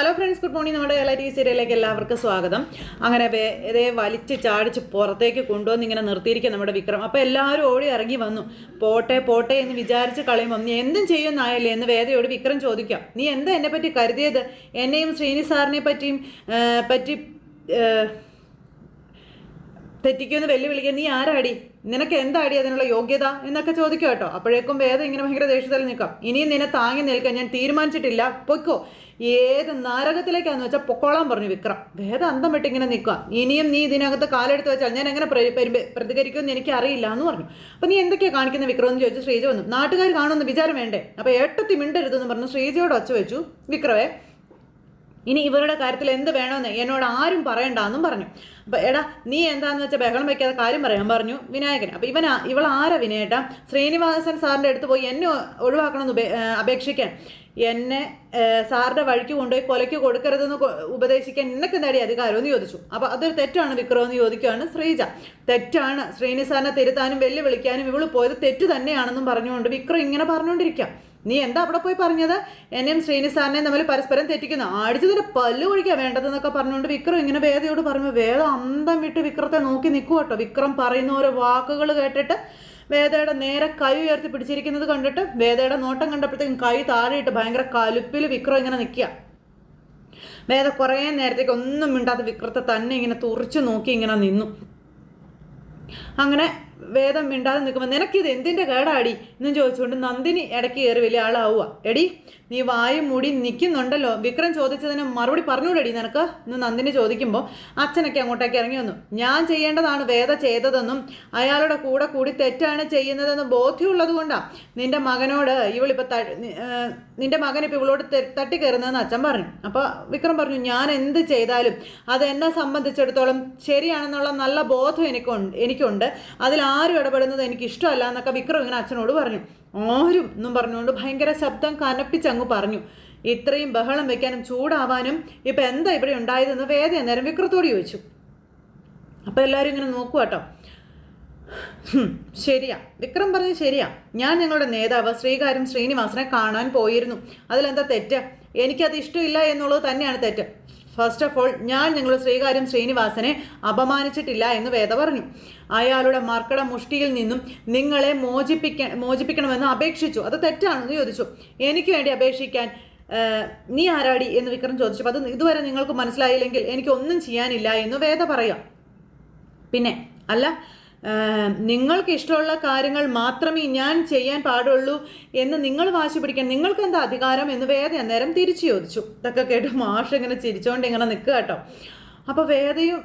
Hello friends good morning നമ്മുടെ എല്ലാ T സീരിയലിലേക്ക് എല്ലാവർക്കും സ്വാഗതം. അങ്ങനെ ഇതേ വലിച്ച് ചാടിച്ച് പുറത്തേക്ക് കൊണ്ടുവന്ന് ഇങ്ങനെ നിർത്തിയിരിക്കുക നമ്മുടെ വിക്രം. അപ്പോൾ എല്ലാവരും ഓടി ഇറങ്ങി വന്നു. പോട്ടെ പോട്ടെ എന്ന് വിചാരിച്ച് കളയുമ്പോൾ നീ എന്തും ചെയ്യുന്നായല്ലേ എന്ന് വേദയോട് വിക്രം ചോദിക്കാം. നീ എന്താ എന്നെ പറ്റി കരുതിയത്? എന്നെയും ശ്രീനി സാറിനെ പറ്റിയും പറ്റി തെറ്റിക്കുമെന്ന് വെല്ലുവിളിക്കാൻ നീ ആരാടി? നിനക്ക് എന്താടി അതിനുള്ള യോഗ്യത? എന്നൊക്കെ ചോദിക്കും കേട്ടോ. അപ്പോഴേക്കും വേദം ഇങ്ങനെ ഭയങ്കര ദേഷ്യത്തിൽ നിൽക്കാം. ഇനിയും നിന്നെ താങ്ങി നിൽക്കാൻ ഞാൻ തീരുമാനിച്ചിട്ടില്ല. പൊയ്ക്കോ. ഏത് നരകത്തിലേക്കാന്ന് വെച്ചാൽ പൊക്കോളാൻ പറഞ്ഞു വിക്രം. വേദ അന്തം വിട്ട് ഇങ്ങനെ നിൽക്കുക ഇനിയും നീ ഇതിനകത്ത് കാലെടുത്ത് വെച്ചാൽ ഞാൻ എങ്ങനെ പ്രതികരിക്കുമെന്ന് എനിക്ക് അറിയില്ല എന്ന് പറഞ്ഞു. അപ്പം നീ എന്തൊക്കെയാണ് കാണിക്കുന്ന വിക്രം എന്ന് ചോദിച്ചു ശ്രീജ വന്നു. നാട്ടുകാർ കാണുമെന്ന് വിചാരം വേണ്ടേ? അപ്പോൾ ഏട്ടത്തി മിണ്ടരുതെന്ന് പറഞ്ഞു ശ്രീജയോട് ഒച്ച വെച്ചു. വിക്രവേ ഇനി ഇവരുടെ കാര്യത്തിൽ എന്ത് വേണമെന്ന് എന്നോട് ആരും പറയണ്ടെന്നും പറഞ്ഞു. അപ്പൊ എടാ നീ എന്താന്ന് വെച്ചാൽ ബഹളം വയ്ക്കാതെ കാര്യം പറയാൻ പറഞ്ഞു വിനായകൻ അപ്പൊ ഇവൻ ഇവൾ ആരാ വിനയേട്ട? ശ്രീനിവാസൻ സാറിന്റെ അടുത്ത് പോയി എന്നെ ഒഴിവാക്കണമെന്ന് അപേക്ഷിക്കാൻ. എന്നെ സാറിന്റെ വഴിക്ക് കൊണ്ടുപോയി കൊലയ്ക്ക് കൊടുക്കരുതെന്ന് ഉപദേശിക്കാൻ എന്നൊക്കെ നേടിയ അധികാരം എന്ന് ചോദിച്ചു. അപ്പൊ അതൊരു തെറ്റാണ് വിക്രം എന്ന് ചോദിക്കുകയാണ് ശ്രീജ. തെറ്റാണ്. ശ്രീനി സാറിനെ തിരുത്താനും വെല്ലുവിളിക്കാനും ഇവൾ പോയത് തെറ്റ് തന്നെയാണെന്നും പറഞ്ഞുകൊണ്ട് വിക്രം ഇങ്ങനെ പറഞ്ഞുകൊണ്ടിരിക്കാം. നീ എന്താ അവിടെ പോയി പറഞ്ഞത്? എന്നെയും ശ്രീനി സാറിനെയും തമ്മിൽ പരസ്പരം തെറ്റിക്കുന്നു. അടിച്ചതിന്റെ പല്ല് ഒഴിക്കാൻ വേണ്ടതെന്നൊക്കെ പറഞ്ഞുകൊണ്ട് വിക്രം ഇങ്ങനെ വേദയോട് പറഞ്ഞു വേദ അന്തം വിട്ട് വിക്രത്തെ നോക്കി നിൽക്കുക കേട്ടോ വിക്രം പറയുന്ന ഓരോ വാക്കുകൾ കേട്ടിട്ട് വേദയുടെ നേരെ കൈ ഉയർത്തി പിടിച്ചിരിക്കുന്നത് കണ്ടിട്ട് വേദയുടെ നോട്ടം കണ്ടപ്പോഴത്തേക്കും കൈ താഴെയിട്ട് ഭയങ്കര കലുപ്പിൽ വിക്രം ഇങ്ങനെ നിൽക്കുക വേദ കുറേ നേരത്തേക്ക് ഒന്നും മിണ്ടാത്ത വിക്രത്തെ തന്നെ ഇങ്ങനെ തുറച്ചു നോക്കി ഇങ്ങനെ നിന്നു. അങ്ങനെ വേദം മിണ്ടാതെ നിൽക്കുമ്പോൾ നിനക്കിത് എന്തിന്റെ കേടാടി? എന്നും ചോദിച്ചുകൊണ്ട് നന്ദിനി ഇടയ്ക്ക് കയറി വലിയ ആളാവുക എടി നീ വായും മൂടി നിൽക്കുന്നുണ്ടല്ലോ വിക്രം ചോദിച്ചതിന് മറുപടി പറഞ്ഞുകൂടടി നിനക്ക്? ഇന്ന് നന്ദിനി ചോദിക്കുമ്പോൾ അച്ഛനൊക്കെ അങ്ങോട്ടേക്ക് ഇറങ്ങി വന്നു. ഞാൻ ചെയ്യേണ്ടതാണ് വേദ ചെയ്തതെന്നും അയാളുടെ കൂടെ കൂടി തെറ്റാണ് ചെയ്യുന്നതെന്ന് ബോധ്യമുള്ളത് കൊണ്ടാണ് നിന്റെ മകനോട് ഇവളിപ്പോൾ നിന്റെ മകൻ ഇപ്പോൾ ഇവളോട് തട്ടി കയറുന്നതെന്ന് അച്ഛൻ പറഞ്ഞു. അപ്പോൾ വിക്രം പറഞ്ഞു ഞാൻ എന്ത് ചെയ്താലും അത് എന്നെ സംബന്ധിച്ചിടത്തോളം ശരിയാണെന്നുള്ള നല്ല ബോധം എനിക്കുണ്ട് എനിക്കുണ്ട്. അതിൽ ആരും ഇടപെടുന്നത് എനിക്ക് ഇഷ്ടമല്ല എന്നൊക്കെ വിക്രം ഇങ്ങനെ അച്ഛനോട് പറഞ്ഞു. ആരും എന്നും പറഞ്ഞുകൊണ്ട് ഭയങ്കര ശബ്ദം കനപ്പിച്ചങ്ങ് പറഞ്ഞു. ഇത്രയും ബഹളം വെക്കാനും ചൂടാവാനും ഇപ്പം എന്താ ഇവിടെ ഉണ്ടായതെന്ന് വേദ അന്നേരം വിക്രത്തോട് ചോദിച്ചു. അപ്പോൾ എല്ലാവരും ഇങ്ങനെ നോക്കുക കേട്ടോ. ശരിയാ. വിക്രം പറഞ്ഞു ശരിയാ. ഞാൻ ഞങ്ങളുടെ നേതാവ് ശ്രീകാര്യം ശ്രീനിവാസനെ കാണാൻ പോയിരുന്നു. അതിലെന്താ തെറ്റ്? എനിക്കത് ഇഷ്ടമില്ല എന്നുള്ളത് തന്നെയാണ് തെറ്റ്. ഫസ്റ്റ് ഓഫ് ഓൾ ഞാൻ നിങ്ങളുടെ ശ്രീകാര്യം ശ്രീനിവാസനെ അപമാനിച്ചിട്ടില്ല എന്ന് വേദ പറഞ്ഞു. അയാളുടെ മർക്കട മുഷ്ടിയിൽ നിന്നും നിങ്ങളെ മോചിപ്പിക്ക മോചിപ്പിക്കണമെന്ന് അപേക്ഷിച്ചു. അത് തെറ്റാണെന്ന് ചോദിച്ചു. എനിക്ക് വേണ്ടി അപേക്ഷിക്കാൻ നീ ആരാടി എന്ന് വിക്രം ചോദിച്ചു അത് ഇതുവരെ നിങ്ങൾക്ക് മനസ്സിലായില്ലെങ്കിൽ എനിക്ക് ഒന്നും ചെയ്യാനില്ല എന്ന് വേദ പറയാം. പിന്നെ അല്ല നിങ്ങൾക്ക് ഇഷ്ടമുള്ള കാര്യങ്ങൾ മാത്രമേ ഞാൻ ചെയ്യാൻ പാടുള്ളൂ എന്ന് നിങ്ങൾ വാശി പിടിക്കാൻ നിങ്ങൾക്ക് എന്താ അധികാരം എന്ന് വേദ അന്നേരം തിരിച്ചു ചോദിച്ചു. ഇതൊക്കെ കേട്ട് മാഷ് ഇങ്ങനെ ചിരിച്ചോണ്ട് ഇങ്ങനെ നിൽക്കുക കേട്ടോ. അപ്പോൾ വേദയും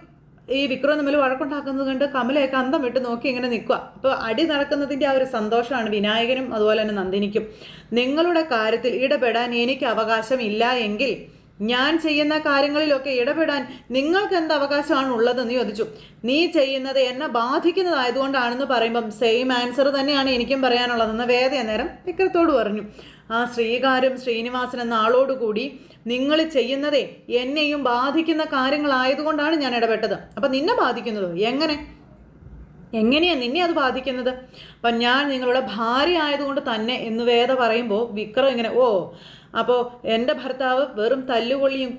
ഈ വിക്രം തമ്മിൽ വഴക്കുണ്ടാക്കുന്നത് കണ്ട് കമലയൊക്കെ അന്തം വിട്ട് നോക്കി ഇങ്ങനെ നിൽക്കുക. അപ്പോൾ അടി നടക്കുന്നതിന്റെ ആ ഒരു സന്തോഷമാണ് വിനായകനും അതുപോലെ തന്നെ നന്ദിനിക്കും. നിങ്ങളുടെ കാര്യത്തിൽ ഇടപെടാൻ എനിക്ക് അവകാശമില്ല എങ്കിൽ ഞാൻ ചെയ്യുന്ന കാര്യങ്ങളിലൊക്കെ ഇടപെടാൻ നിങ്ങൾക്ക് എന്ത് അവകാശമാണ് ഉള്ളതെന്ന് ചോദിച്ചു. നീ ചെയ്യുന്നത് എന്നെ ബാധിക്കുന്നതായതുകൊണ്ടാണെന്ന് പറയുമ്പം സെയിം ആൻസർ തന്നെയാണ് എനിക്കും പറയാനുള്ളതെന്ന് വേദ നേരം വിക്രത്തോട് പറഞ്ഞു. ആ ശ്രീകാരും ശ്രീനിവാസൻ എന്ന ആളോടുകൂടി നിങ്ങൾ ചെയ്യുന്നതേ എന്നെയും ബാധിക്കുന്ന കാര്യങ്ങളായതുകൊണ്ടാണ് ഞാൻ ഇടപെട്ടത്. അപ്പം നിന്നെ ബാധിക്കുന്നതോ എങ്ങനെ? എങ്ങനെയാണ് നിന്നെ അത് ബാധിക്കുന്നത്? അപ്പം ഞാൻ നിങ്ങളുടെ ഭാര്യ ആയതുകൊണ്ട് തന്നെ എന്ന് വേദ പറയുമ്പോൾ വിക്രം ഇങ്ങനെ ഓ അപ്പോൾ എന്റെ ഭർത്താവ് വെറും തല്ലുകൊള്ളിയും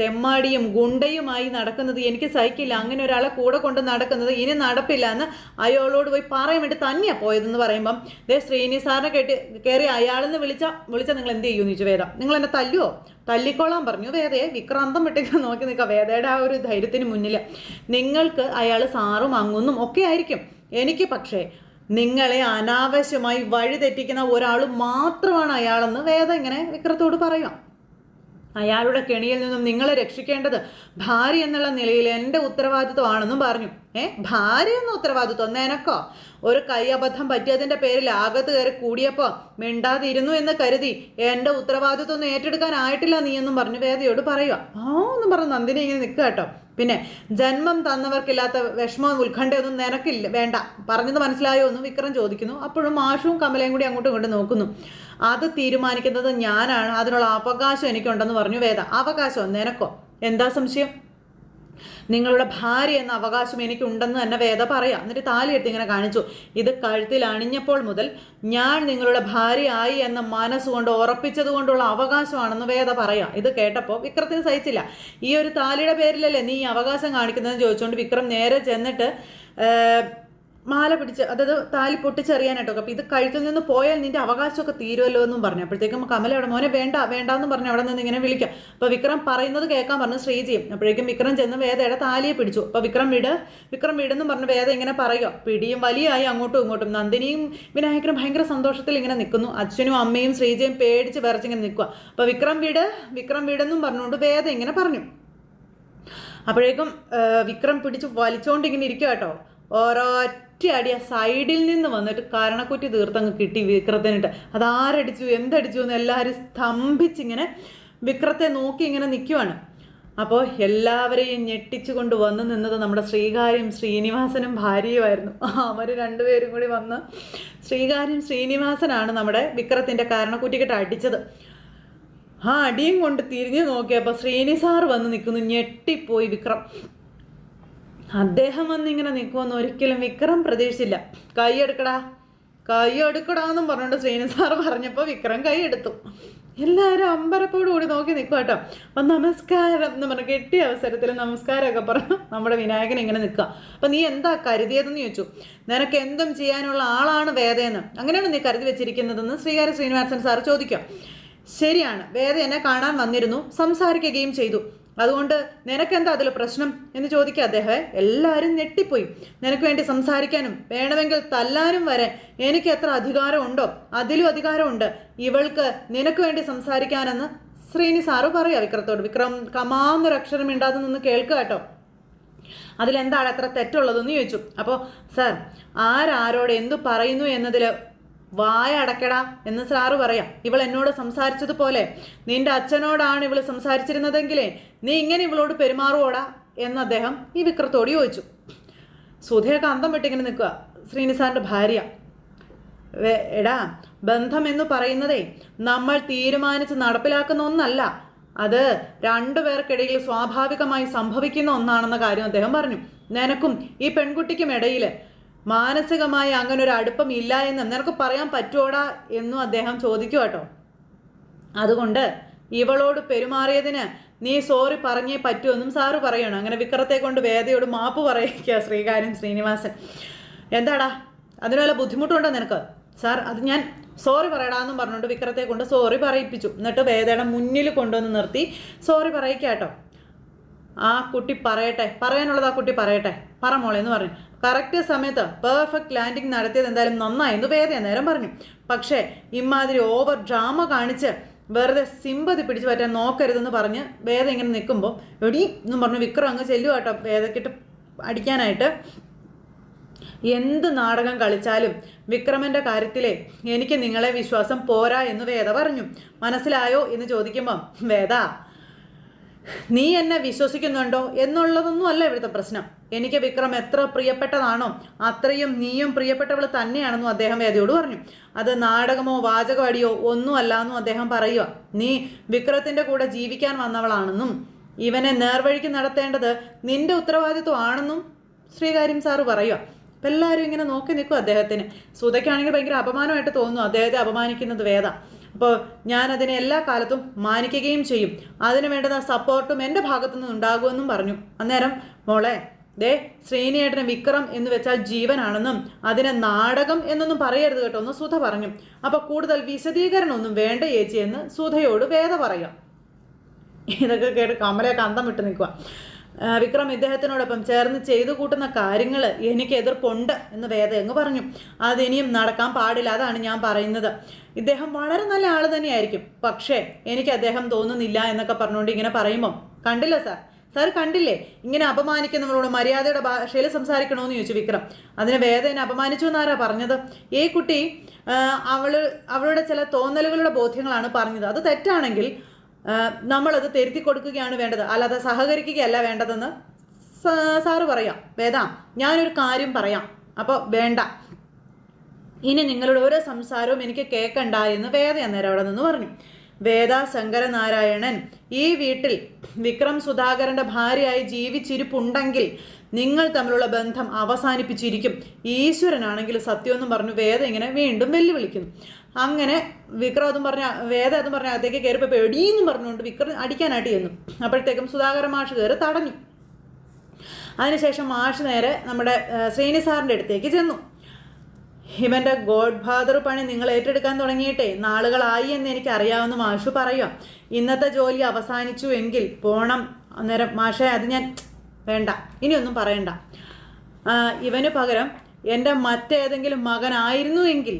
തെമ്മാടിയും ഗുണ്ടയുമായി നടക്കുന്നത് എനിക്ക് സഹിക്കില്ല. അങ്ങനെ ഒരാളെ കൂടെ കൊണ്ട് നടക്കുന്നത് ഇനി നടപ്പില്ല എന്ന് അയാളോട് പോയി പറയാൻ വേണ്ടി തന്നെയാണ് പോയതെന്ന് പറയുമ്പം ദേ ശ്രീനി സാറിനെ കേട്ട് കയറി അയാളെന്ന് വിളിച്ച വിളിച്ചാൽ നിങ്ങൾ എന്ത് ചെയ്യുമെന്ന് ചോദിച്ചു വേദ. നിങ്ങൾ എന്നെ തല്ലുവോ? തല്ലിക്കോളാൻ പറഞ്ഞു. വേദയെ വിക്രാന്തം വിട്ടേക്ക് നോക്കി നിൽക്കുക വേദയുടെ ആ ഒരു ധൈര്യത്തിന് മുന്നിൽ നിങ്ങൾക്ക് അയാൾ സാറും അങ്ങുന്നും ഒക്കെ ആയിരിക്കും. എനിക്ക് പക്ഷേ നിങ്ങളെ അനാവശ്യമായി വഴി തെറ്റിക്കുന്ന ഒരാൾ മാത്രമാണ് അയാളെന്ന് വേദം ഇങ്ങനെ വിക്രത്തോട് പറയാം. അയാളുടെ കെണിയിൽ നിന്നും നിങ്ങളെ രക്ഷിക്കേണ്ടത് ഭാര്യ എന്നുള്ള നിലയിൽ എന്റെ ഉത്തരവാദിത്വമാണെന്നും പറഞ്ഞു. ഏ ഭാര്യ എന്ന ഉത്തരവാദിത്വം നിനക്കോ? ഒരു കൈ അബദ്ധം പറ്റിയതിന്റെ പേരിൽ ആകത്ത് കയറി കൂടിയപ്പോൾ മിണ്ടാതിരുന്നു എന്ന് കരുതി എന്റെ ഉത്തരവാദിത്വം ഏറ്റെടുക്കാനായിട്ടില്ല നീ എന്നും പറഞ്ഞു വേദയോട് പറയുക. ആ എന്നും പറഞ്ഞു നന്ദിനി ഇങ്ങനെ നിൽക്കുക കേട്ടോ. പിന്നെ ജന്മം തന്നവർക്കില്ലാത്ത വിഷമവും ഉത്കണ്ഠയൊന്നും നിനക്കില്ല വേണ്ട. പറഞ്ഞത് മനസ്സിലായോ എന്നും വിക്രം ചോദിക്കുന്നു. അപ്പോഴും മാഷും കമലയും കൂടി അങ്ങോട്ടും ഇങ്ങോട്ടും നോക്കുന്നു. അത് തീരുമാനിക്കുന്നത് ഞാനാണ്. അതിനുള്ള അവകാശം എനിക്കുണ്ടെന്ന് പറഞ്ഞു വേദ. അവകാശം നിനക്കോ? എന്താ സംശയം? നിങ്ങളുടെ ഭാര്യ എന്ന അവകാശം എനിക്കുണ്ടെന്ന് തന്നെ വേദ പറയാം. എന്നിട്ട് താലിയെടുത്ത് ഇങ്ങനെ കാണിച്ചു. ഇത് കഴുത്തിൽ അണിഞ്ഞപ്പോൾ മുതൽ ഞാൻ നിങ്ങളുടെ ഭാര്യയായി എന്ന മനസ്സുകൊണ്ട് ഉറപ്പിച്ചത് കൊണ്ടുള്ള അവകാശമാണെന്ന് വേദ പറയാം. ഇത് കേട്ടപ്പോൾ വിക്രത്തിന് സഹിച്ചില്ല. ഈ ഒരു താലിയുടെ പേരിലല്ലേ നീ ഈ അവകാശം കാണിക്കുന്നതെന്ന് ചോദിച്ചുകൊണ്ട് വിക്രം നേരെ ചെന്നിട്ട് മാല പിടിച്ച് അതായത് താലി പൊട്ടിച്ചെറിയാനായിട്ടൊക്കെ. അപ്പോൾ ഇത് കഴുത്തിൽ നിന്ന് പോയാൽ നിന്റെ അവകാശമൊക്കെ തീരുമല്ലോ എന്നും പറഞ്ഞു. അപ്പോഴത്തേക്കും കമല അവിടെ മോനെ വേണ്ട വേണ്ട എന്ന് പറഞ്ഞ് അവിടെ നിന്ന് ഇങ്ങനെ വിളിക്കാം. അപ്പോൾ വിക്രം പറയുന്നത് കേൾക്കാൻ പറഞ്ഞു ശ്രീജിയും. അപ്പോഴേക്കും വിക്രം ചെന്ന് വേദയുടെ താലിയെ പിടിച്ചു. അപ്പോൾ വിക്രം വിട് വിക്രം വിടെന്നും പറഞ്ഞ് വേദ ഇങ്ങനെ പറയുക. പിടിയും വലിയായി അങ്ങോട്ടും ഇങ്ങോട്ടും. നന്ദിനിയും വിനായകനും ഭയങ്കര സന്തോഷത്തിൽ ഇങ്ങനെ നിൽക്കുന്നു. അച്ഛനും അമ്മയും ശ്രീജയും പേടിച്ച് വിറച്ചിങ്ങനെ നിൽക്കുക. അപ്പോൾ വിക്രം വിട് വിക്രം വിടെന്നും പറഞ്ഞുകൊണ്ട് വേദ ഇങ്ങനെ പറഞ്ഞു. അപ്പോഴേക്കും വിക്രം പിടിച്ച് വലിച്ചോണ്ട് ഇങ്ങനെ ഇരിക്കുക കേട്ടോ. ഒരൊറ്റ ആ സൈഡിൽ നിന്ന് വന്നിട്ട് കാരണക്കുറ്റി തീർത്തങ്ങ് കിട്ടി വിക്രത്തിനിട്ട്. അതാരടിച്ചു എന്തടിച്ചു എന്ന് എല്ലാവരും സ്തംഭിച്ചിങ്ങനെ വിക്രത്തെ നോക്കി ഇങ്ങനെ നിൽക്കുവാണ് അപ്പോൾ എല്ലാവരെയും ഞെട്ടിച്ചു കൊണ്ട് വന്ന് നിന്നത് നമ്മുടെ ശ്രീകാര്യം ശ്രീനിവാസനും ഭാര്യയുമായിരുന്നു. അവർ രണ്ടുപേരും കൂടി വന്ന് ശ്രീകാര്യം ശ്രീനിവാസനാണ് നമ്മുടെ വിക്രത്തിന്റെ കാരണക്കുറ്റിക്കിട്ട് അടിച്ചത്. ആ അടിയും കൊണ്ട് തിരിഞ്ഞു നോക്കിയപ്പോൾ ശ്രീനി സാർ വന്ന് നിൽക്കുന്നു ഞെട്ടിപ്പോയി വിക്രം. അദ്ദേഹം വന്ന് ഇങ്ങനെ നിൽക്കുമെന്ന് ഒരിക്കലും വിക്രം പ്രതീക്ഷിച്ചില്ല. കൈ എടുക്കടാ. കൈ എടുക്കടാ എന്നും പറഞ്ഞുകൊണ്ട് ശ്രീനി സാർ പറഞ്ഞപ്പോൾ വിക്രം കൈ എടുത്തു. എല്ലാവരും അമ്പരപ്പോട് കൂടി നോക്കി നിൽക്കുക കേട്ടോ നമസ്കാരം എന്ന് പറഞ്ഞ കെട്ടിയ അവസരത്തിൽ നമസ്കാരമൊക്കെ പറഞ്ഞു നമ്മുടെ വിനായകൻ ഇങ്ങനെ നിൽക്കുക അപ്പം നീ എന്താ കരുതിയതെന്ന് ചോദിച്ചു. നിനക്ക് എന്തും ചെയ്യാനുള്ള ആളാണ് വേദയെന്ന്. അങ്ങനെയാണ് നീ കരുതി വെച്ചിരിക്കുന്നതെന്ന് ശ്രീകാര്യ ശ്രീനിവാസൻ സാർ ചോദിക്കാം. ശരിയാണ്. വേദ എന്നെ കാണാൻ വന്നിരുന്നു. സംസാരിക്കുകയും ചെയ്തു. അതുകൊണ്ട് നിനക്കെന്താ അതിൽ പ്രശ്നം എന്ന് ചോദിക്കുക അദ്ദേഹം. എല്ലാവരും ഞെട്ടിപ്പോയി. നിനക്ക് വേണ്ടി സംസാരിക്കാനും വേണമെങ്കിൽ തല്ലാനും വരെ എനിക്ക് എത്ര അധികാരമുണ്ടോ അതിലും അധികാരമുണ്ട്. ഇവൾക്ക് നിനക്ക് വേണ്ടി സംസാരിക്കാനെന്ന് ശ്രീനി സാറ് പറയാ വിക്രത്തോട് വിക്രം കമാന്നൊരു അക്ഷരം ഇണ്ടാതെ നിന്ന് കേൾക്കുക കേട്ടോ. അതിലെന്താണ് അത്ര തെറ്റുള്ളതെന്ന് ചോദിച്ചു. അപ്പോൾ സാർ ആരാരോട് എന്തു പറയുന്നു എന്നതിൽ വായ അടക്കടാ എന്ന് സാറ് പറയാം. ഇവൾ എന്നോട് സംസാരിച്ചതുപോലെ നിന്റെ അച്ഛനോടാണ് ഇവൾ സംസാരിച്ചിരുന്നതെങ്കിലേ നീ ഇങ്ങനെ ഇവളോട് പെരുമാറുവോടാ? എന്ന് അദ്ദേഹം ഈ വിക്രത്തോട് ചോദിച്ചു. സുധയൊക്കെ അന്തം വിട്ടിങ്ങനെ നിൽക്കുക. ശ്രീനിസാറിന്റെ ഭാര്യ. എടാ ബന്ധം എന്ന് പറയുന്നതേ നമ്മൾ തീരുമാനിച്ച് നടപ്പിലാക്കുന്ന ഒന്നല്ല. അത് രണ്ടുപേർക്കിടയിൽ സ്വാഭാവികമായി സംഭവിക്കുന്ന ഒന്നാണെന്ന കാര്യം അദ്ദേഹം പറഞ്ഞു. നിനക്കും ഈ പെൺകുട്ടിക്കും ഇടയിൽ മാനസികമായി അങ്ങനെ ഒരു അടുപ്പം ഇല്ല എന്ന് നിനക്ക് പറയാൻ പറ്റുമോടാ എന്നും അദ്ദേഹം ചോദിക്കും കേട്ടോ. അതുകൊണ്ട് ഇവളോട് പെരുമാറിയതിന് നീ സോറി പറഞ്ഞേ പറ്റുമെന്നും സാറ് പറയണം. അങ്ങനെ വിക്രത്തെ കൊണ്ട് വേദയോട് മാപ്പ് പറയിക്കുക ശ്രീകാര്യം ശ്രീനിവാസൻ. എന്താടാ? അതിന് വല്ല ബുദ്ധിമുട്ടുണ്ടോ നിനക്ക്? സാർ അത് ഞാൻ സോറി പറയടാന്നും പറഞ്ഞുകൊണ്ട് വിക്രത്തെ കൊണ്ട് സോറി പറയിപ്പിച്ചു. എന്നിട്ട് വേദയുടെ മുന്നിൽ കൊണ്ടുവന്ന് നിർത്തി സോറി പറയിക്കാട്ടോ ആ കുട്ടി പറയട്ടെ? പറയാനുള്ളത് ആ കുട്ടി പറയട്ടെ? പറ മോളെ എന്ന് പറഞ്ഞു. കറക്റ്റ് സമയത്ത് പെർഫെക്റ്റ് ലാൻഡിങ് നടത്തിയത് എന്തായാലും നന്നായെന്ന് വേദന നേരം പറഞ്ഞു. പക്ഷേ ഇമാതിരി ഓവർ ഡ്രാമ കാണിച്ച് വെറുതെ സിമ്പതി പിടിച്ചു പറ്റാൻ നോക്കരുതെന്ന് പറഞ്ഞ് വേദ ഇങ്ങനെ നിൽക്കുമ്പോൾ എടി എന്നും പറഞ്ഞു വിക്രം അങ്ങ് ചെല്ലുക കേട്ടോ വേദക്കിട്ട് അടിക്കാനായിട്ട്. എന്ത് നാടകം കളിച്ചാലും വിക്രമന്റെ കാര്യത്തിലെ എനിക്ക് നിങ്ങളെ വിശ്വാസം പോരാ എന്ന് വേദ പറഞ്ഞു. മനസ്സിലായോ എന്ന് ചോദിക്കുമ്പം വേദ നീ എന്നെ വിശ്വസിക്കുന്നുണ്ടോ എന്നുള്ളതൊന്നും അല്ല ഇവിടുത്തെ പ്രശ്നം. എനിക്ക് വിക്രം എത്ര പ്രിയപ്പെട്ടതാണോ അത്രയും നീയും പ്രിയപ്പെട്ടവൾ തന്നെയാണെന്നും അദ്ദേഹം വേദിയോട് പറഞ്ഞു. അത് നാടകമോ വാചകവടിയോ ഒന്നും അല്ല എന്നും അദ്ദേഹം പറയുക നീ വിക്രത്തിന്റെ കൂടെ ജീവിക്കാൻ വന്നവളാണെന്നും ഇവനെ നേർവഴിക്ക് നടത്തേണ്ടത് നിന്റെ ഉത്തരവാദിത്വമാണെന്നും ശ്രീകാര്യം സാറ് പറയുക. അപ്പം എല്ലാവരും ഇങ്ങനെ നോക്കി നിൽക്കും അദ്ദേഹത്തിന്. സുതയ്ക്കാണെങ്കിൽ ഭയങ്കര അപമാനമായിട്ട് തോന്നുന്നു അദ്ദേഹത്തെ അപമാനിക്കുന്നത് വേദ. അപ്പോൾ ഞാൻ അതിനെ എല്ലാ കാലത്തും മാനിക്കുകയും ചെയ്യും. അതിനു വേണ്ടുന്ന സപ്പോർട്ടും എന്റെ ഭാഗത്തു നിന്ന് ഉണ്ടാകുമെന്നും പറഞ്ഞു. അന്നേരം മോളെ ദേ ശ്രീനിയേട്ടന് വിക്രം എന്ന് വെച്ചാൽ ജീവനാണെന്നും അതിനെ നാടകം എന്നൊന്നും പറയരുത് കേട്ടോ എന്ന് സുധ പറഞ്ഞു. അപ്പോൾ കൂടുതൽ വിശദീകരണമൊന്നും വേണ്ട ചേച്ചി എന്ന് സുധയോട് വേദ പറയാം. ഇതൊക്കെ കേട്ട് കമലയൊക്കെ അന്തം വിട്ട് നിൽക്കുക വിക്രം ഇദ്ദേഹത്തിനോടൊപ്പം ചേർന്ന് ചെയ്തു കൂട്ടുന്ന കാര്യങ്ങൾ എനിക്ക് എതിർപ്പുണ്ട് എന്ന് വേദ അങ്ങ് പറഞ്ഞു. അതിനിയും നടക്കാൻ പാടില്ല അതാണ് ഞാൻ പറയുന്നത്. ഇദ്ദേഹം വളരെ നല്ല ആൾ തന്നെയായിരിക്കും. പക്ഷേ എനിക്ക് അദ്ദേഹം തോന്നുന്നില്ല എന്നൊക്കെ പറഞ്ഞുകൊണ്ട് ഇങ്ങനെ പറയുമ്പോൾ കണ്ടില്ല സാർ? സാർ കണ്ടില്ലേ? ഇങ്ങനെ അപമാനിക്കുന്നവരോട് മര്യാദയുടെ ഭാഷയിൽ സംസാരിക്കണമെന്ന് ചോദിച്ചു വിക്രം. അതിന് വേദ എന്നെ അപമാനിച്ചു എന്നാരാ പറഞ്ഞത്? ഈ കുട്ടി അവൾ അവളുടെ ചില തോന്നലുകളുടെ ബോധ്യങ്ങളാണ് പറഞ്ഞത്. അത് തെറ്റാണെങ്കിൽ നമ്മളത് തിരുത്തി കൊടുക്കുകയാണ് വേണ്ടത്. അല്ലാതെ സഹകരിക്കുകയല്ല വേണ്ടതെന്ന് സാറ് പറയാം. വേദ ഞാനൊരു കാര്യം പറയാം. അപ്പോൾ വേണ്ട. ഇനി നിങ്ങളുടെ ഓരോ സംസാരവും എനിക്ക് കേൾക്കണ്ട എന്ന് വേദ അന്നേരം അവിടെ നിന്ന് പറഞ്ഞു. വേദ ശങ്കരനാരായണൻ ഈ വീട്ടിൽ വിക്രം സുധാകരന്റെ ഭാര്യയായി ജീവിച്ചിരിപ്പുണ്ടെങ്കിൽ നിങ്ങൾ തമ്മിലുള്ള ബന്ധം അവസാനിപ്പിച്ചിരിക്കും. ഈശ്വരനാണെങ്കിൽ സത്യമെന്നും പറഞ്ഞു വേദ ഇങ്ങനെ വീണ്ടും വെല്ലുവിളിക്കുന്നു. അങ്ങനെ വിക്രം അതും പറഞ്ഞ വേദ അതും പറഞ്ഞ അകത്തേക്ക് കയറിപ്പോ എടീന്നും പറഞ്ഞുകൊണ്ട് വിക്രം അടിക്കാനായിട്ട് ചെന്നു. അപ്പോഴത്തേക്കും സുധാകര മാഷ് കയറി തടഞ്ഞു. അതിനുശേഷം മാഷ് നേരെ നമ്മുടെ ആ, ശ്രീനി സാറിന്റെ അടുത്തേക്ക് ചെന്നു. ഇവന്റെ ഗോഡ് ഫാദർ പണി നിങ്ങൾ ഏറ്റെടുക്കാൻ തുടങ്ങിയിട്ടേ. നാളുകളായി എന്ന് എനിക്ക് അറിയാവുന്ന മാഷു പറയുക ഇന്നത്തെ ജോലി അവസാനിച്ചു എങ്കിൽ പോണം. അന്നേരം മാഷേ അത് ഞാൻ വേണ്ട. ഇനിയൊന്നും പറയണ്ട. ഇവന് പകരം എന്റെ മറ്റേതെങ്കിലും മകനായിരുന്നു എങ്കിൽ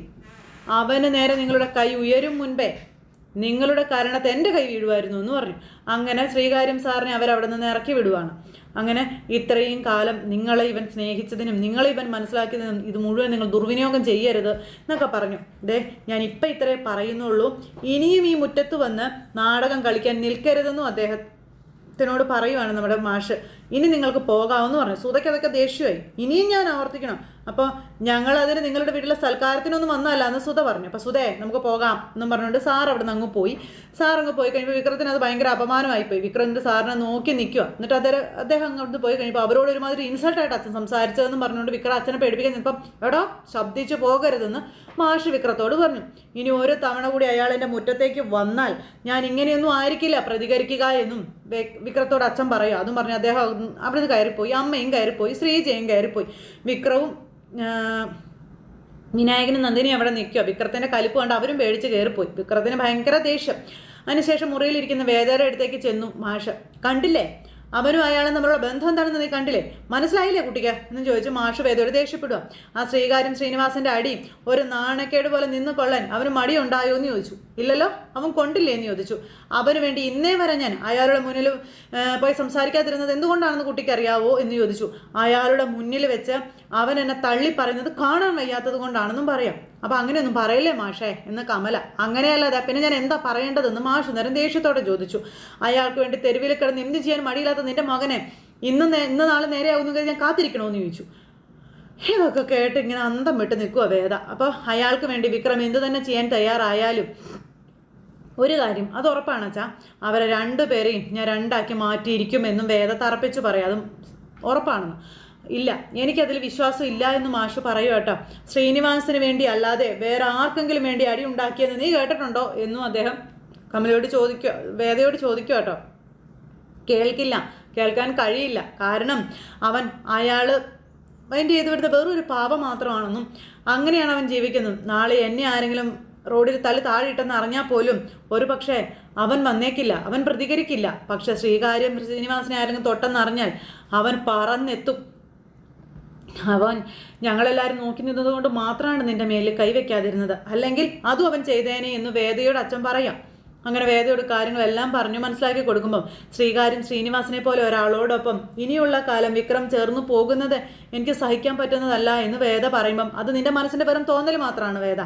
അവന് നേരെ നിങ്ങളുടെ കൈ ഉയരും മുൻപേ നിങ്ങളുടെ കാരണത്തെ എന്റെ കൈ വീഴുമായിരുന്നു എന്ന് പറഞ്ഞു. അങ്ങനെ ശ്രീകാര്യം സാറിനെ അവരവിടെ നിന്ന് ഇറക്കി വിടുവാണ്. അങ്ങനെ ഇത്രയും കാലം നിങ്ങളെ ഇവൻ സ്നേഹിച്ചതിനും നിങ്ങളെ ഇവൻ മനസ്സിലാക്കിയതിനും ഇത് മുഴുവൻ നിങ്ങൾ ദുർവിനിയോഗം ചെയ്യരുത് എന്നൊക്കെ പറഞ്ഞു. ദേ ഞാൻ ഇപ്പം ഇത്രേ പറയുന്നുള്ളൂ. ഇനിയും ഈ മുറ്റത്ത് വന്ന് നാടകം കളിക്കാൻ നിൽക്കരുതെന്നും അദ്ദേഹം ത്തിനോട് പറയുവാണ് നമ്മുടെ മാഷ്. ഇനി നിങ്ങൾക്ക് പോകാമെന്ന് പറഞ്ഞു. സുതയ്ക്ക് അതൊക്കെ ദേഷ്യമായി. ഇനിയും ഞാൻ ആവർത്തിക്കണം. അപ്പോൾ ഞങ്ങൾ അതിന് നിങ്ങളുടെ വീട്ടിലെ സൽക്കാരത്തിനൊന്നും വന്നല്ല എന്ന് സുധ പറഞ്ഞു. അപ്പോൾ സുധേ നമുക്ക് പോകാം എന്നും പറഞ്ഞുകൊണ്ട് സാർ അവിടെ നിന്ന് അങ്ങ് പോയി. സാർ അങ്ങ് പോയി കഴിയുമ്പോൾ വിക്രത്തിന് അത് ഭയങ്കര അപമാനമായി പോയി. വിക്രമിന്റെ സാറിനെ നോക്കി നിൽക്കുക എന്നിട്ട് അതൊരു അദ്ദേഹം അങ്ങോട്ട് പോയി കഴിയുമ്പോൾ അവരോട് ഒരുമാതിരി ഇൻസൾട്ടായിട്ട് അച്ഛൻ സംസാരിച്ചതെന്ന് പറഞ്ഞുകൊണ്ട് വിക്രം അച്ഛനെ പേടിപ്പിക്കാൻ ഇപ്പം എടോ ശബ്ദിച്ച് പോകരുതെന്ന് മാഷ് വിക്രത്തോട് പറഞ്ഞു. ഇനി ഒരു തവണ കൂടി അയാൾ എന്റെ മുറ്റത്തേക്ക് വന്നാൽ ഞാൻ ഇങ്ങനെയൊന്നും ആയിരിക്കില്ല പ്രതികരിക്കുക എന്നും വിക്രത്തോട് അച്ഛൻ പറയും അതും പറഞ്ഞു അദ്ദേഹം അവിടെ കയറിപ്പോയി. അമ്മയും കയറിപ്പോയി. ശ്രീജയും കയറിപ്പോയി. വിക്രവും വിനായകനും നന്ദിനി അവിടെ നിൽക്കുക വിക്രത്തിന്റെ കലിപ്പ് കണ്ട് അവരും പേടിച്ച് കയറിപ്പോയി. വിക്രത്തിന് ഭയങ്കര ദേഷ്യം. അതിനുശേഷം മുറിയിലിരിക്കുന്ന വേദയുടെ അടുത്തേക്ക് ചെന്നു മാഷ. കണ്ടില്ലേ? അവനും അയാളും തമ്മിലുള്ള ബന്ധം എന്താണെന്ന് നീ കണ്ടില്ലേ? മനസ്സിലായില്ലേ കുട്ടിക്ക്? എന്ന് ചോദിച്ചു മാഷ് വേദോട് ദേഷ്യപ്പെടുക ആ ശ്രീകാര്യം ശ്രീനിവാസന്റെ അടി ഒരു നാണക്കേട് പോലെ നിന്ന് കൊള്ളാൻ അവന് മടി ഉണ്ടായോ എന്ന് ചോദിച്ചു. ഇല്ലല്ലോ അവൻ കൊണ്ടില്ലേ എന്ന് ചോദിച്ചു. അവന് വേണ്ടി ഇന്നേ വരെ ഞാൻ അയാളുടെ മുന്നിൽ പോയി സംസാരിക്കാതിരുന്നത് എന്തുകൊണ്ടാണെന്ന് കുട്ടിക്കറിയാവോ എന്ന് ചോദിച്ചു. അയാളുടെ മുന്നിൽ വെച്ച് അവൻ എന്നെ തള്ളി പറയുന്നത് കാണാൻ വയ്യാത്തത് കൊണ്ടാണെന്നും പറയാം. അപ്പൊ അങ്ങനെയൊന്നും പറയല്ലേ മാഷേ? എന്ന് കമല. അങ്ങനെയല്ലാതെ പിന്നെ ഞാൻ എന്താ പറയേണ്ടതെന്ന് മാഷ് നേരം ദേഷ്യത്തോടെ ചോദിച്ചു. അയാൾക്ക് വേണ്ടി തെരുവിൽ കിടന്ന് എന്ത് ചെയ്യാൻ മടിയില്ലാത്ത നിന്റെ മകനെ? ഇന്ന് ഇന്ന് നാളെ നേരെയാവുന്ന കരുതി ഞാൻ കാത്തിരിക്കണമെന്ന് ചോദിച്ചു. ഇതൊക്കെ കേട്ട് ഇങ്ങനെ അന്തം വിട്ട് നിൽക്കുക വേദ. അപ്പോൾ അയാൾക്ക് വേണ്ടി വിക്രം എന്തു തന്നെ ചെയ്യാൻ തയ്യാറായാലും ഒരു കാര്യം അത് ഉറപ്പാണ് അച്ഛാ. അവരെ രണ്ടുപേരെയും ഞാൻ രണ്ടാക്കി മാറ്റിയിരിക്കുമെന്നും വേദ തറപ്പിച്ച് പറയാം. അതും ഉറപ്പാണെന്ന്. ഇല്ല. എനിക്കതിൽ വിശ്വാസം ഇല്ല എന്ന് മാഷ് പറയൂ കേട്ടോ. ശ്രീനിവാസിന് വേണ്ടി അല്ലാതെ വേറെ ആർക്കെങ്കിലും വേണ്ടി അടി ഉണ്ടാക്കിയെന്ന് നീ കേട്ടിട്ടുണ്ടോ എന്നും അദ്ദേഹം കമലയോട് ചോദിക്കുക വേദയോട് ചോദിക്കുക കേട്ടോ. കേൾക്കില്ല. കേൾക്കാൻ കഴിയില്ല. കാരണം അവൻ അയാൾ മൈൻഡ് ചെയ്ത് വരുന്നത് വെറൊരു പാപം മാത്രമാണെന്നും അങ്ങനെയാണ് അവൻ ജീവിക്കുന്നത്. നാളെ എന്നെ ആരെങ്കിലും റോഡിൽ തല താഴെയിട്ടെന്ന് അറിഞ്ഞാൽ പോലും ഒരു പക്ഷേ അവൻ വന്നേക്കില്ല. അവൻ പ്രതികരിക്കില്ല. പക്ഷെ ശ്രീകാര്യം ശ്രീനിവാസിനെ ആരെങ്കിലും തൊട്ടെന്നറിഞ്ഞാൽ അവൻ പറന്നെത്തും. അവൻ ഞങ്ങളെല്ലാവരും നോക്കി നിന്നത് കൊണ്ട് മാത്രമാണ് നിന്റെ മേലിൽ കൈവയ്ക്കാതിരുന്നത് അല്ലെങ്കിൽ അതും അവൻ ചെയ്തേനെ എന്ന് വേദയോട് അച്ഛൻ പറയാം. അങ്ങനെ വേദയോട് കാര്യങ്ങളെല്ലാം പറഞ്ഞു മനസ്സിലാക്കി കൊടുക്കുമ്പം ശ്രീകാര്യം ശ്രീനിവാസിനെ പോലെ ഒരാളോടൊപ്പം ഇനിയുള്ള കാലം വിക്രം ചേർന്നു പോകുന്നത് എനിക്ക് സഹിക്കാൻ പറ്റുന്നതല്ല എന്ന് വേദ പറയുമ്പം അത് നിന്റെ മനസ്സിന്റെ വെറും തോന്നൽ മാത്രമാണ് വേദ.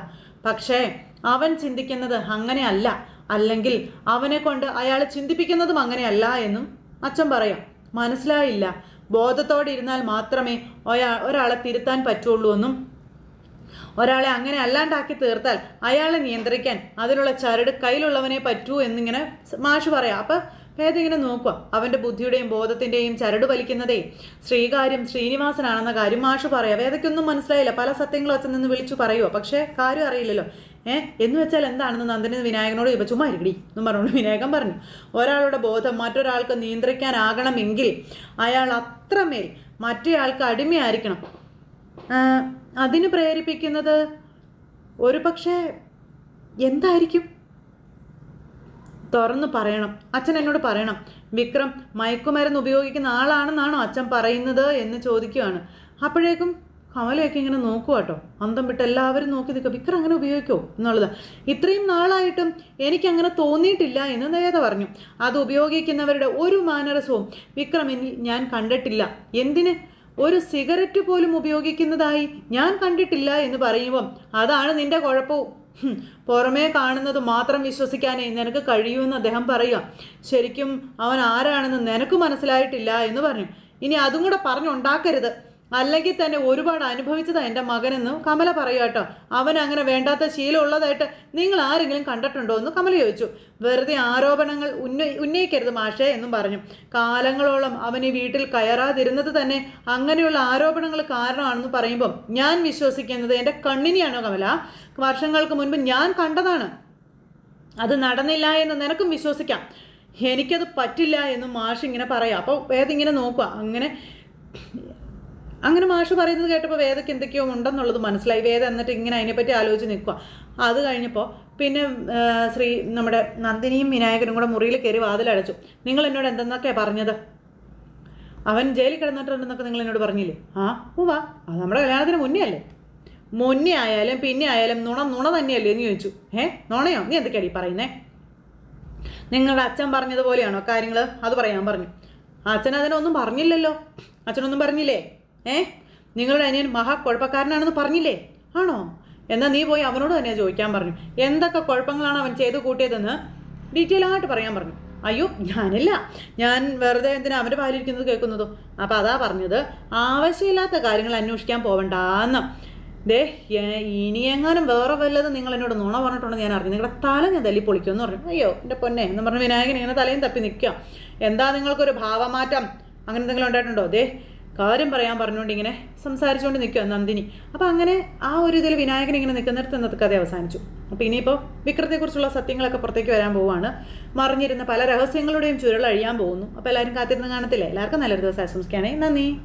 പക്ഷേ അവൻ ചിന്തിക്കുന്നത് അങ്ങനെയല്ല അല്ലെങ്കിൽ അവനെ കൊണ്ട് അയാൾ ചിന്തിപ്പിക്കുന്നതും അങ്ങനെയല്ല എന്നും അച്ഛൻ പറയാം. മനസ്സിലായില്ല. ബോധത്തോടെ ഇരുന്നാൽ മാത്രമേ ഒരാ ഒരാളെ തിരുത്താൻ പറ്റുള്ളൂ എന്നും ഒരാളെ അങ്ങനെ അല്ലാണ്ടാക്കി തീർത്താൽ അയാളെ നിയന്ത്രിക്കാൻ അതിനുള്ള ചരട് കയ്യിലുള്ളവനെ പറ്റൂ എന്നിങ്ങനെ മാഷ് പറയാം. അപ്പം ഭേദിങ്ങനെ നോക്കുക അവന്റെ ബുദ്ധിയുടെയും ബോധത്തിന്റെയും ചരട് വലിക്കുന്നതേ ശ്രീകാര്യം ശ്രീനിവാസനാണെന്ന കാര്യം മാഷ് പറയാം. വേദയ്ക്കൊന്നും മനസ്സിലായില്ല. പല സത്യങ്ങളും അച്ഛൻ നിന്ന് വിളിച്ചു പറയുമോ പക്ഷേ കാര്യം അറിയില്ലല്ലോ. ഏ? എന്ന് വെച്ചാൽ എന്താണെന്ന് നന്ദന വിനായകനോട് ചോദിച്ചു ചുമ്മാ ഇരിക്കടി എന്നും പറഞ്ഞുകൊണ്ട് വിനായകൻ പറഞ്ഞു. ഒരാളുടെ ബോധം മറ്റൊരാൾക്ക് നിയന്ത്രിക്കാനാകണമെങ്കിൽ അയാൾ അത്രമേൽ മറ്റേയാൾക്ക് അടിമയായിരിക്കണം. അതിന് പ്രേരിപ്പിക്കുന്നത് ഒരു പക്ഷേ എന്തായിരിക്കും? തുറന്ന് പറയണം. അച്ഛൻ എന്നോട് പറയണം വിക്രം മയക്കുമരുന്ന് ഉപയോഗിക്കുന്ന ആളാണെന്നാണോ അച്ഛൻ പറയുന്നത്? എന്ന് ചോദിക്കുകയാണ് അപ്പോഴേക്കും കമലയൊക്കെ ഇങ്ങനെ നോക്കുക കേട്ടോ. അന്തം വിട്ട് എല്ലാവരും നോക്കി നിൽക്കുക. വിക്രം അങ്ങനെ ഉപയോഗിക്കുമോ എന്നുള്ളത്. ഇത്രയും നാളായിട്ടും എനിക്കങ്ങനെ തോന്നിയിട്ടില്ല എന്ന് നേത പറഞ്ഞു. അത് ഉപയോഗിക്കുന്നവരുടെ ഒരു മാനരസവും വിക്രമിനിൽ ഞാൻ കണ്ടിട്ടില്ല. എന്തിന്? ഒരു സിഗരറ്റ് പോലും ഉപയോഗിക്കുന്നതായി ഞാൻ കണ്ടിട്ടില്ല എന്ന് പറയുമ്പം അതാണ് നിന്റെ കുഴപ്പവും പുറമേ കാണുന്നത് മാത്രം വിശ്വസിക്കാനേ നിനക്ക് കഴിയുമെന്ന് അദ്ദേഹം പറയുക. ശരിക്കും അവൻ ആരാണെന്ന് നിനക്ക് മനസ്സിലായിട്ടില്ല എന്ന് പറഞ്ഞു. ഇനി അതും കൂടെ പറഞ്ഞുണ്ടാക്കരുത്. അല്ലെങ്കിൽ തന്നെ ഒരുപാട് അനുഭവിച്ചതാ എന്റെ മകനെന്ന് കമല പറയുക കേട്ടോ. അവൻ അങ്ങനെ വേണ്ടാത്ത ശീലം ഉള്ളതായിട്ട് നിങ്ങൾ ആരെങ്കിലും കണ്ടിട്ടുണ്ടോ എന്ന് കമല ചോദിച്ചു. വെറുതെ ആരോപണങ്ങൾ ഉന്ന ഉന്നയിക്കരുത് മാഷേ എന്നും പറഞ്ഞു. കാലങ്ങളോളം അവൻ ഈ വീട്ടിൽ കയറാതിരുന്നത് തന്നെ അങ്ങനെയുള്ള ആരോപണങ്ങൾ കാരണമാണെന്ന് പറയുമ്പം ഞാൻ വിശ്വസിക്കുന്നത് എന്റെ കണ്ണിനെയാണോ കമല? വർഷങ്ങൾക്ക് മുൻപ് ഞാൻ കണ്ടതാണ്. അത് നടന്നില്ല എന്ന് നിനക്കും വിശ്വസിക്കാം. എനിക്കത് പറ്റില്ല എന്ന് മാഷ് ഇങ്ങനെ പറയാം. അപ്പോൾ വേദ ഇങ്ങനെ നോക്കുക. അങ്ങനെ അങ്ങനെ മാഷ് പറയുന്നത് കേട്ടപ്പോൾ വേദയ്ക്ക് എന്തൊക്കെയോ ഉണ്ടെന്നുള്ളത് മനസ്സിലായി. വേദ എന്നിട്ട് ഇങ്ങനെ അതിനെപ്പറ്റി ആലോചിച്ച് നിൽക്കുക അത് കഴിഞ്ഞപ്പോൾ പിന്നെ ശ്രീ നമ്മുടെ നന്ദിനിയും വിനായകനും കൂടെ മുറിയിൽ കയറി വാതിലടച്ചു. നിങ്ങൾ എന്നോട് എന്തെന്നൊക്കെയാണ് പറഞ്ഞത്? അവൻ ജയിലിൽ കിടന്നിട്ടുണ്ടെന്നൊക്കെ നിങ്ങൾ എന്നോട് പറഞ്ഞില്ലേ? ആ വാ അത് നമ്മുടെ കല്യാണത്തിന് മുന്നേ അല്ലേ? മുന്നേ ആയാലും പിന്നെ ആയാലും നുണ നുണ തന്നെയല്ലേ എന്ന് ചോദിച്ചു. ഏ നുണയോ? നീ എന്തൊക്കെയാടി പറയുന്നേ? നിങ്ങളുടെ അച്ഛൻ പറഞ്ഞതുപോലെയാണോ കാര്യങ്ങൾ അത് പറയാൻ പറഞ്ഞു. അച്ഛൻ അതിനൊന്നും പറഞ്ഞില്ലല്ലോ. അച്ഛനൊന്നും പറഞ്ഞില്ലേ? ഏ? നിങ്ങളുടെ അനിയൻ മഹാ കുഴപ്പക്കാരനാണെന്ന് പറഞ്ഞില്ലേ? ആണോ? എന്നാൽ നീ പോയി അവനോട് തന്നെ ചോദിക്കാൻ പറഞ്ഞു. എന്തൊക്കെ കുഴപ്പങ്ങളാണ് അവൻ ചെയ്ത് കൂട്ടിയതെന്ന് ഡീറ്റെയിൽ ആയിട്ട് പറയാൻ പറഞ്ഞു. അയ്യോ ഞാനില്ല. ഞാൻ വെറുതെ എന്തിനാ അവന്റെ പാലിരിക്കുന്നത് കേൾക്കുന്നതോ? അപ്പം അതാ പറഞ്ഞത്. ആവശ്യമില്ലാത്ത കാര്യങ്ങൾ അന്വേഷിക്കാൻ പോവണ്ടെന്ന്. ദേ ഇനിയെങ്ങാനും വേറെ വല്ലതും നിങ്ങൾ എന്നോട് നുണ പറഞ്ഞിട്ടുണ്ടെന്ന് ഞാൻ അറിഞ്ഞു. നിങ്ങളുടെ തല ഞാൻ തല്ലി പൊളിക്കുമെന്ന് പറഞ്ഞു. അയ്യോ എന്റെ പൊന്നെ എന്ന് പറഞ്ഞ് വിനായകൻ ഇങ്ങനെ തലയും തപ്പി നിൽക്കുക. എന്താ നിങ്ങൾക്കൊരു ഭാവമാറ്റം? അങ്ങനെ എന്തെങ്കിലും ഉണ്ടായിട്ടുണ്ടോ? ദേ കാര്യം പറയാൻ പറഞ്ഞുകൊണ്ട് ഇങ്ങനെ സംസാരിച്ചുകൊണ്ട് നിൽക്കുക നന്ദിനി. അപ്പോൾ അങ്ങനെ ആ ഒരു ഇതിൽ വിനായകൻ ഇങ്ങനെ നിൽക്കുന്നിടത്ത് ഇന്നത്തെ കഥ അവസാനിച്ചു. അപ്പോൾ ഇനിയിപ്പോൾ വിക്രത്തെക്കുറിച്ചുള്ള സത്യങ്ങളൊക്കെ പുറത്തേക്ക് വരാൻ പോവുകയാണ് മറിഞ്ഞിരുന്ന പല രഹസ്യങ്ങളുടെയും ചുരുൾ അഴിയാൻ പോകുന്നു. അപ്പോൾ എല്ലാവരും കാത്തിരുന്ന് കാണത്തില്ലേ? എല്ലാവർക്കും നല്ലൊരു ദിവസം ആശംസിക്കുകയാണെങ്കിൽ നന്ദി.